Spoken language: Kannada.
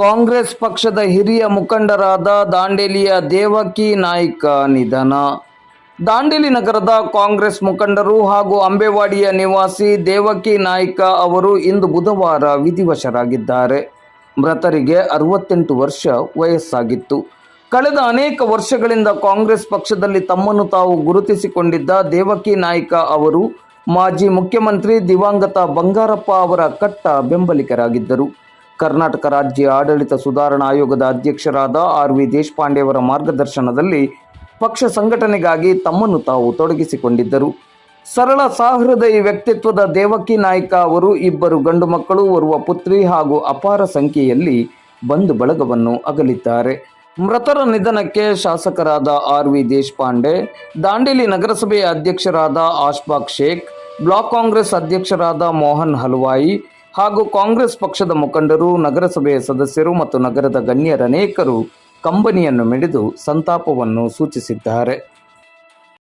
ಕಾಂಗ್ರೆಸ್ ಪಕ್ಷದ ಹಿರಿಯ ಮುಖಂಡರಾದ ದಾಂಡೇಲಿಯ ದೇವಕಿ ನಾಯ್ಕ ನಿಧನ. ದಾಂಡೇಲಿ ನಗರದ ಕಾಂಗ್ರೆಸ್ ಮುಖಂಡರು ಹಾಗೂ ಅಂಬೇವಾಡಿಯ ನಿವಾಸಿ ದೇವಕಿ ನಾಯ್ಕ ಅವರು ಇಂದು ಬುಧವಾರ ವಿಧಿವಶರಾಗಿದ್ದಾರೆ. ಮೃತರಿಗೆ ಅರವತ್ತೆಂಟು ವರ್ಷ ವಯಸ್ಸಾಗಿತ್ತು. ಕಳೆದ ಅನೇಕ ವರ್ಷಗಳಿಂದ ಕಾಂಗ್ರೆಸ್ ಪಕ್ಷದಲ್ಲಿ ತಮ್ಮನ್ನು ತಾವು ಗುರುತಿಸಿಕೊಂಡಿದ್ದ ದೇವಕಿ ನಾಯ್ಕ ಅವರು ಮಾಜಿ ಮುಖ್ಯಮಂತ್ರಿ ದಿವಂಗತ ಬಂಗಾರಪ್ಪ ಅವರ ಕಟ್ಟ ಬೆಂಬಲಿಗರಾಗಿದ್ದರು. ಕರ್ನಾಟಕ ರಾಜ್ಯ ಆಡಳಿತ ಸುಧಾರಣಾ ಆಯೋಗದ ಅಧ್ಯಕ್ಷರಾದ ಆರ್ ವಿ ದೇಶಪಾಂಡೆಯವರ ಮಾರ್ಗದರ್ಶನದಲ್ಲಿ ಪಕ್ಷ ಸಂಘಟನೆಗಾಗಿ ತಮ್ಮನ್ನು ತಾವು ತೊಡಗಿಸಿಕೊಂಡಿದ್ದರು. ಸರಳ ಸಹೃದಯಿ ವ್ಯಕ್ತಿತ್ವದ ದೇವಕಿ ನಾಯ್ಕ ಅವರು ಇಬ್ಬರು ಗಂಡು ಮಕ್ಕಳು, ಓರ್ವ ಪುತ್ರಿ ಹಾಗೂ ಅಪಾರ ಸಂಖ್ಯೆಯಲ್ಲಿ ಬಂಧು ಬಳಗವನ್ನು ಅಗಲಿದ್ದಾರೆ. ಮೃತರ ನಿಧನಕ್ಕೆ ಶಾಸಕರಾದ ಆರ್ ವಿ ದೇಶಪಾಂಡೆ, ದಾಂಡೇಲಿ ನಗರಸಭೆಯ ಅಧ್ಯಕ್ಷರಾದ ಆಶ್ಫಾಕ್ ಶೇಖ್, ಬ್ಲಾಕ್ ಕಾಂಗ್ರೆಸ್ ಅಧ್ಯಕ್ಷರಾದ ಮೋಹನ್ ಹಲ್ವಾಯಿ ಹಾಗೂ ಕಾಂಗ್ರೆಸ್ ಪಕ್ಷದ ಮುಖಂಡರು ನಗರಸಭೆಯ ಸದಸ್ಯರು ಮತ್ತು ನಗರದ ಗಣ್ಯರನೇಕರು ಕಂಬನಿಯನ್ನು ಮಿಡಿದು ಸಂತಾಪವನ್ನು ಸೂಚಿಸಿದ್ದಾರೆ.